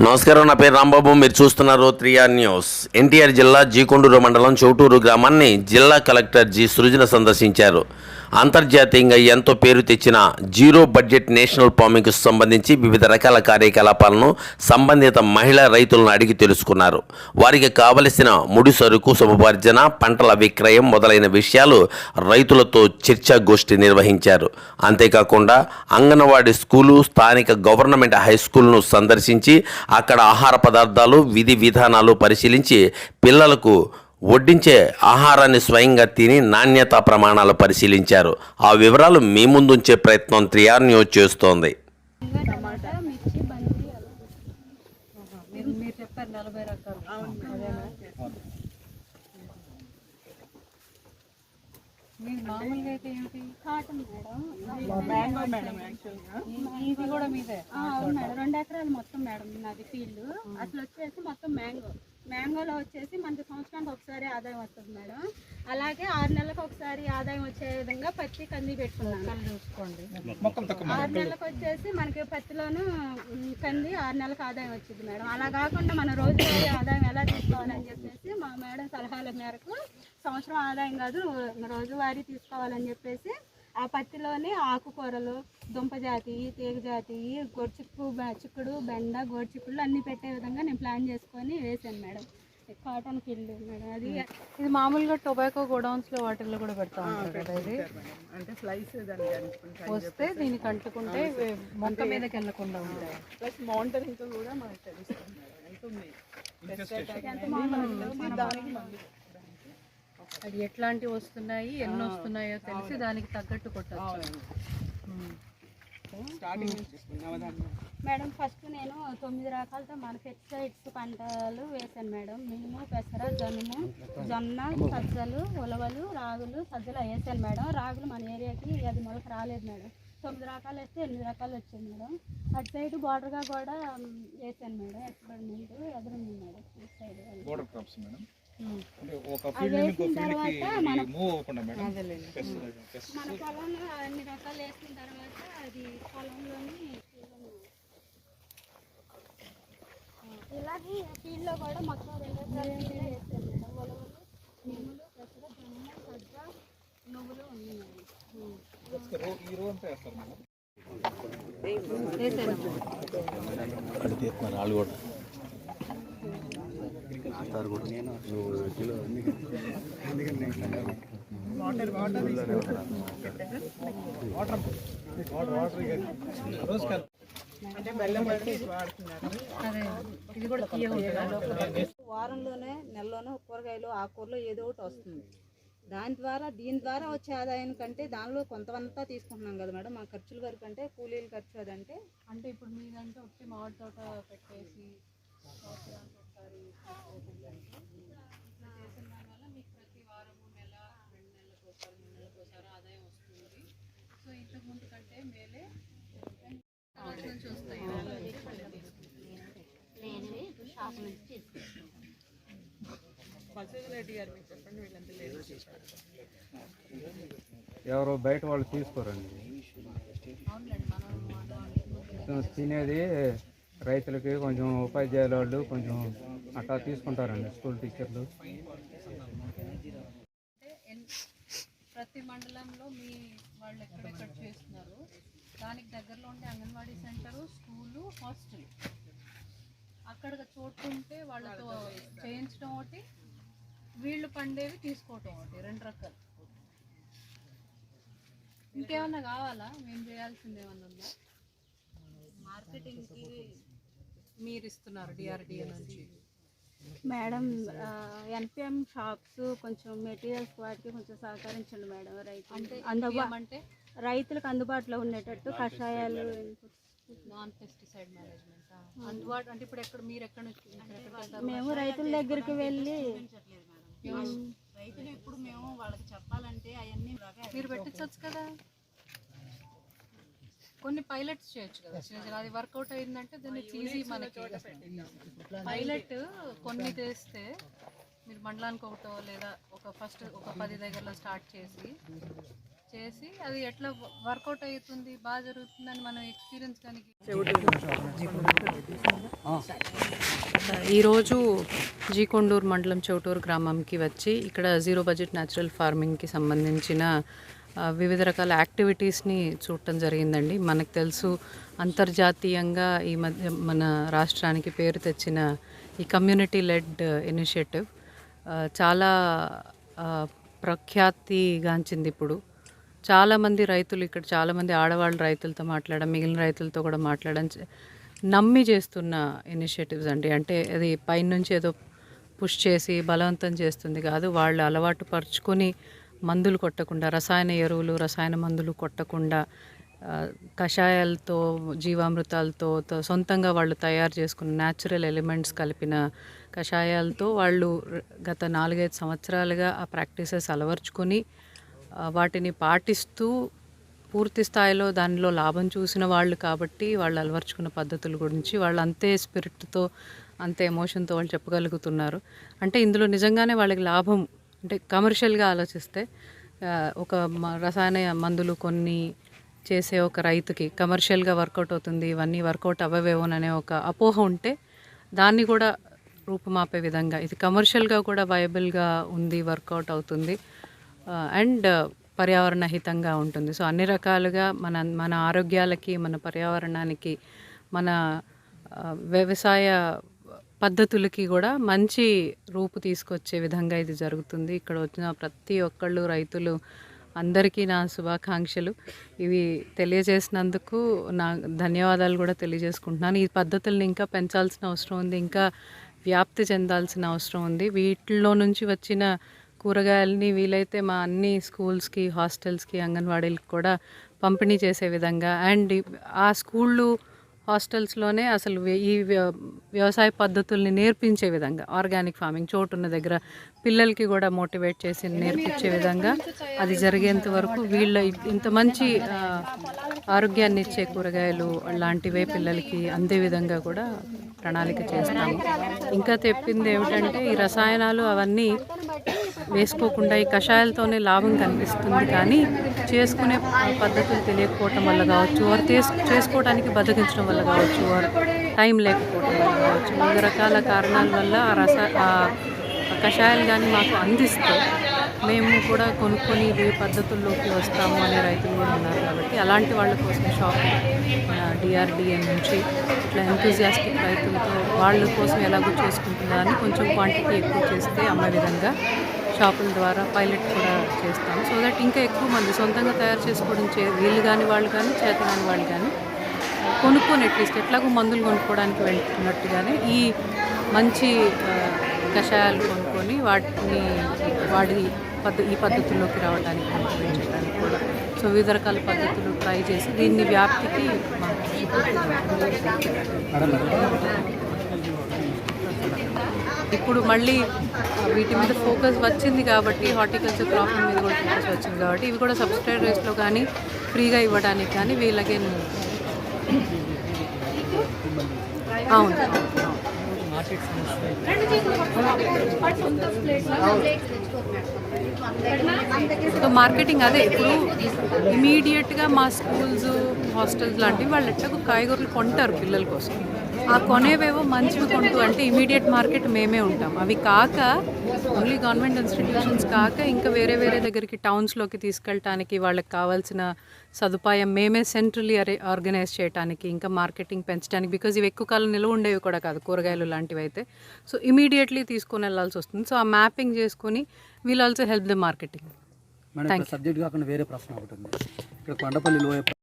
నమస్కారం నా పేరు రాంబాబు. మీరు చూస్తున్నారు త్రియార్ న్యూస్. ఎన్టీఆర్ జిల్లా జీకొండూరు మండలం చౌటూరు గ్రామాన్ని జిల్లా కలెక్టర్ జి. సృజన సందర్శించారు. అంతర్జాతీయంగా ఎంతో పేరు తెచ్చిన జీరో బడ్జెట్ నేషనల్ ఫార్మింగ్కు సంబంధించి వివిధ రకాల కార్యకలాపాలను సంబంధిత మహిళా రైతులను అడిగి తెలుసుకున్నారు. వారికి కావలసిన ముడి సరుకు శుభపార్జన పంటల విక్రయం మొదలైన విషయాలు రైతులతో చర్చాగోష్ఠి నిర్వహించారు. అంతేకాకుండా అంగన్వాడీ స్కూలు స్థానిక గవర్నమెంట్ హై స్కూల్ను సందర్శించి అక్కడ ఆహార పదార్థాలు విధి విధానాలు పరిశీలించి పిల్లలకు వడ్డించే ఆహారాన్ని స్వయంగా తిని నాణ్యతా ప్రమాణాలు పరిశీలించారు. ఆ వివరాలు మీ ముందుంచే ప్రయత్నం త్రియార్ న్యూస్ చేస్తోంది. మామూలుగా అయితే ఏమిటి? Cotton madam. మ్యాంగో మేడం ఇది కూడా మీదే ఆ, అవును మేడం. రెండు ఎకరాలు మొత్తం మేడం. నాది ఫీల్డ్. అసలు వచ్చేసి మొత్తం మ్యాంగో. మ్యాంగోలో వచ్చేసి మనకి సంవత్సరానికి ఒకసారి ఆదాయం వస్తుంది మేడం. అలాగే ఆరు నెలలకు ఒకసారి ఆదాయం వచ్చే విధంగా పత్తి కంది పెట్టుకున్నాను. చూసుకోండి. ఆరు నెలలకు వచ్చేసి మనకి పత్తిలోను కంది ఆరు నెలలకు ఆదాయం వచ్చింది మేడం. అలా కాకుండా మన రోజువారీ ఆదాయం ఎలా తీసుకోవాలని చెప్పేసి మా మేడం సలహాల మేరకు సంవత్సరం ఆదాయం కాదు రోజువారీ తీసుకోవాలని చెప్పేసి ఆ పత్తిలోనే ఆకుకూరలు దుంప జాతి తీగ జాతి గొడ్చిక్కు చిక్కుడు బెండ గోడ్చిక్కుడు అన్నీ పెట్టే విధంగా నేను ప్లాన్ చేసుకొని వేసాను మేడం. Cotton field madam. అది ఇది మామూలుగా టొబాకో గోడౌన్స్లో వాటిల్లో కూడా పెడతా ఉంటారు కదా ఇది? అంటే స్లైస్ వస్తే దీనికి అంటుకుంటే మొక్క మీదకి వెళ్ళకుండా ఉంటాయి. ప్లస్ మానిటరింగ్ కూడా మనకు తెలుస్తుంది మేడం ఎంత ఉంది Pest attack అనేది దానికి మళ్ళీ అది ఎట్లాంటివి వస్తున్నాయి ఎన్ని వస్తున్నాయో తెలిసి దానికి తగ్గట్టు కొట్టచ్చు. స్టార్టింగ్ నుంచి నవధాన్యం మేడం ఫస్ట్ నేను తొమ్మిది రకాలతో మన పెస్టిసైడ్స్ పంటలు వేసాను మేడం. మినుము పెసర జనుము జొన్న సజ్జలు ఉలవలు రాగులు సజ్జలు వేసాను మేడం. రాగులు మన ఏరియాకి అది మొలక రాలేదు మేడం. తొమ్మిది రకాలు వేస్తే ఎనిమిది రకాలు వచ్చాయి మేడం. అటు సైడ్ బార్డర్గా కూడా వేసాను madam. Experiment ఎదురుంది madam. Side. Border crops madam. అంటే ఒక ఫీల్డ్ నుంచి ఇంకో వేసిన ఫీల్డ్కి మన మూవ్ అవ్వకుండా మేడం. పెస్ట్ పెస్ట్ మన పొలంలో అన్ని రకాలు వేసిన తర్వాత అది పొలంలోని ఇలాగే ఫీల్డ్లో కూడా మొత్తం రెండు రకాల ఫీల్డ్ వేస్తారు మేడం. ఉలవలు మినుములు పెసర జొన్న సజ్జ నువ్వులు ఉన్నాయి మేడం ఈ రో అంతా వేస్తారు మేడం వాటర్ వాటర్ అంటే బెల్లం పట్టి వాడుతున్నారు. అదే ఇది కూడా తీయ ఉంటుంది? వారంలోనే నెలలోనే కూరగాయలు ఆకుకూరలు ఏదో ఒకటి వస్తుంది. దాని ద్వారా దీని ద్వారా వచ్చే ఆదాయం కంటే దానిలో కొంతమంతా తీసుకుంటున్నాం కదా మేడం. మా ఖర్చుల వరకు అంటే కూలీల ఖర్చు అదంటే. అంటే ఇప్పుడు మీదంటే ఒకటి మామిడి తోట పెట్టేసి సంవత్సరానికి ఒకసారి ఇట్లా చేసిన దానివల్ల మీకు ప్రతి వారము నెల రెండు నెలలకు ఒకసారి మూడు నెలలకు ఒకసారి ఆదాయం వస్తుంది సో ఇంతకు ముందు కంటే మేలే సంవత్సరం నుంచి వస్తాయి మసూద్ రెడ్డి గారు మీకు చెప్పండి వీళ్ళంతా లేదు ఎవరో బయట వాళ్ళు తీసుకోరండి. తినేది రైతులకి కొంచెం ఉపాధ్యాయుల వాళ్ళు కొంచెం అట్లా తీసుకుంటారండి స్కూల్ టీచర్లు. ప్రతి మండలంలో మీ వాళ్ళు ఎక్కడెక్కడ చేస్తున్నారు? దానికి దగ్గరలో ఉండే అంగన్వాడీ సెంటరు స్కూలు హాస్టల్. అక్కడ చోటు ఉంటే వాళ్ళతో చేయించడం ఒకటి వీళ్ళు పండేవి తీసుకోవటం ఒకటి రెండు రకాలు. ఇంకేమన్నా కావాలా? మేము చేయాల్సింది ఏమన్నా ఉందా? మార్కెటింగ్కి మీరు ఇస్తున్నారు డిఆర్డిఏ నుంచి. మేడం ఎన్పిఎం షాప్స్ కొంచెం మెటీరియల్స్ వాటికి కొంచెం సహకరించండి మేడం రైతు అంటే అందుబా అంటే? రైతులకు అందుబాటులో ఉండేటట్టు కషాయాలు నాన్ పెస్టిసైడ్ మేనేజ్మెంట్ అందుబాటు అంటే ఇప్పుడు ఎక్కడ మీరు ఎక్కడ? మేము రైతుల దగ్గరికి వెళ్ళి రైతులు ఇప్పుడు మేము వాళ్ళకి చెప్పాలంటే అవన్నీ మీరు పెట్టించవచ్చు కదా. కొన్ని పైలట్స్ చేయొచ్చు కదా. చిన్న చిన్న అది వర్కౌట్ అయిందంటే దాన్ని ఈజీ మనకి పైలట్ కొన్ని చేస్తే మీరు మండలానికి ఒకటో లేదా ఒక ఫస్ట్ ఒక పది దగ్గరలో స్టార్ట్ చేసి చేసి అది ఎట్లా వర్కౌట్ అవుతుంది బాగా జరుగుతుందని మనం ఎక్స్పీరియన్స్ కానీ ఈరోజు జీకొండూరు మండలం చౌటూరు గ్రామంకి వచ్చి ఇక్కడ జీరో బడ్జెట్ న్యాచురల్ ఫార్మింగ్కి సంబంధించిన వివిధ రకాల యాక్టివిటీస్ని చూడటం జరిగిందండి. మనకు తెలుసు అంతర్జాతీయంగా ఈ మధ్య మన రాష్ట్రానికి పేరు తెచ్చిన ఈ కమ్యూనిటీ లెడ్ ఇనిషియేటివ్ చాలా ప్రఖ్యాతిగాంచింది ఇప్పుడు. చాలామంది రైతులు ఇక్కడ చాలామంది ఆడవాళ్ళ రైతులతో మాట్లాడడం మిగిలిన రైతులతో కూడా మాట్లాడడం నమ్మి చేస్తున్న ఇనిషియేటివ్స్ అండి. అంటే అది పైనుంచి ఏదో పుష్ చేసి బలవంతం చేస్తుంది కాదు వాళ్ళు అలవాటు పరుచుకొని మందులు కొట్టకుండా రసాయన ఎరువులు రసాయన మందులు కొట్టకుండా కషాయాలతో జీవామృతాలతో సొంతంగా వాళ్ళు తయారు చేసుకున్న న్యాచురల్ ఎలిమెంట్స్ కలిపిన కషాయాలతో వాళ్ళు గత నాలుగైదు సంవత్సరాలుగా ఆ ప్రాక్టీసెస్ అలవర్చుకొని వాటిని పాటిస్తూ పూర్తి స్థాయిలో దానిలో లాభం చూసిన వాళ్ళు కాబట్టి వాళ్ళు అలవర్చుకున్న పద్ధతుల గురించి వాళ్ళు అంతే స్పిరిట్తో అంతే ఎమోషన్తో వాళ్ళు చెప్పగలుగుతున్నారు. అంటే ఇందులో నిజంగానే వాళ్ళకి లాభం అంటే కమర్షియల్గా ఆలోచిస్తే ఒక రసాయన మందులు కొన్ని చేసే ఒక రైతుకి కమర్షియల్గా వర్కౌట్ అవుతుంది ఇవన్నీ వర్కౌట్ అవ్వవేమోననే ఒక అపోహ ఉంటే దాన్ని కూడా రూపుమాపే విధంగా. ఇది కమర్షియల్గా కూడా వయబుల్గా ఉంది వర్కౌట్ అవుతుంది. అండ్ పర్యావరణ హితంగా ఉంటుంది. సో అన్ని రకాలుగా మన మన ఆరోగ్యాలకి మన పర్యావరణానికి మన వ్యవసాయ పద్ధతులకి కూడా మంచి రూపు తీసుకొచ్చే విధంగా ఇది జరుగుతుంది. ఇక్కడ వచ్చిన ప్రతి ఒక్కళ్ళు రైతులు అందరికీ నా శుభాకాంక్షలు. ఇవి తెలియజేసినందుకు నా ధన్యవాదాలు కూడా తెలియజేసుకుంటున్నాను. ఈ పద్ధతులను ఇంకా పెంచాల్సిన అవసరం ఉంది. ఇంకా వ్యాప్తి చెందాల్సిన అవసరం ఉంది. వీటిలో నుంచి వచ్చిన కూరగాయలని వీలైతే మా అన్ని స్కూల్స్కి హాస్టల్స్కి అంగన్వాడీలకు కూడా పంపిణీ చేసే విధంగా. అండ్ ఆ స్కూళ్ళు హాస్టల్స్లోనే అసలు ఈ వ్యవసాయ పద్ధతుల్ని నేర్పించే విధంగా ఆర్గానిక్ ఫార్మింగ్ చోటు ఉన్న దగ్గర పిల్లలకి కూడా మోటివేట్ చేసి నేర్పించే విధంగా అది జరిగేంత వరకు వీళ్ళ ఇంత మంచి ఆరోగ్యాన్ని ఇచ్చే కూరగాయలు లాంటివే పిల్లలకి అందే విధంగా కూడా ప్రణాళిక చేస్తాము. ఇంకా తెప్పింది ఏమిటంటే ఈ రసాయనాలు అవన్నీ వేసుకోకుండా ఈ కషాయాలతోనే లాభం కనిపిస్తుంది. కానీ చేసుకునే పద్ధతులు తెలియకపోవటం వల్ల కావచ్చు వారు చేసుకోవడానికి బద్దకించడం వల్ల కావచ్చు వారు టైం లేకపోవడం వల్ల కావచ్చు వివిధ రకాల కారణాల వల్ల ఆ రస ఆ కషాయాలు కానీ మాకు అందిస్తే మేము కూడా కొనుక్కొని ఇవి పద్ధతుల్లోకి వస్తాము అనే రైతులు కూడా ఉన్నారు కాబట్టి అలాంటి వాళ్ళ కోసం షాప్ మన డిఆర్డిఎం నుంచి ఇట్లా ఎంతూజియాస్టిక్ రైతులతో వాళ్ళ కోసం ఎలాగో చేసుకుంటున్నారని కొంచెం క్వాంటిటీ ఎక్కువ చేస్తే అమ్మే విధంగా షాపుల ద్వారా పైలట్ కూడా చేస్తాం సో దట్ ఇంకా ఎక్కువ మంది సొంతంగా తయారు చేసుకోవడం చే వీళ్ళు కాని వాళ్ళు కానీ చేత కాని వాళ్ళు కానీ కొనుక్కొని అట్లీస్ట్ ఎట్లాగో మందులు కొనుక్కోవడానికి వెళ్తున్నట్టుగానే ఈ మంచి కషాయాలు కొనుక్కొని వాటిని వాడి పద్ధ ఈ పద్ధతుల్లోకి రావడానికి motivate కూడా. సో వివిధ రకాల పద్ధతులు ట్రై చేసి దీన్ని వ్యాప్తికి ఇప్పుడు మళ్ళీ వీటి మీద ఫోకస్ వచ్చింది కాబట్టి హార్టికల్చర్ క్రాప్ మీద కూడా ఫోకస్ వచ్చింది కాబట్టి ఇవి కూడా సబ్సిడైడ్ రేట్స్లో కానీ ఫ్రీగా ఇవ్వడానికి కానీ వీళ్ళకి అవును. సో మార్కెటింగ్ అదే ఇప్పుడు ఇమీడియట్గా మా స్కూల్స్ హాస్టల్స్ లాంటివి వాళ్ళు ఎట్లా కాయగూరలు కొంటారు పిల్లల కోసం. ఆ కొనేవేవో మంచివి కొంటూ అంటే ఇమీడియట్ మార్కెట్ మేమే ఉంటాం. అవి కాక ఓన్లీ గవర్నమెంట్ ఇన్స్టిట్యూషన్స్ కాక ఇంకా వేరే వేరే దగ్గరికి టౌన్స్లోకి తీసుకెళ్ళటానికి వాళ్ళకి కావాల్సిన సదుపాయం మేమే సెంట్రలీ అరే ఆర్గనైజ్ చేయడానికి ఇంకా మార్కెటింగ్ పెంచడానికి బికాజ్ ఇవి ఎక్కువ కాలం నిల్వ ఉండేవి కూడా కాదు కూరగాయలు లాంటివి అయితే. సో ఇమీడియట్లీ తీసుకొని వెళ్ళాల్సి వస్తుంది. సో ఆ మ్యాపింగ్ చేసుకొని we'll also help the marketing subject కాకుండా వేరే ప్రశ్న ఒకటి ఉంది. ఇక్కడ కొండపల్లి లోయ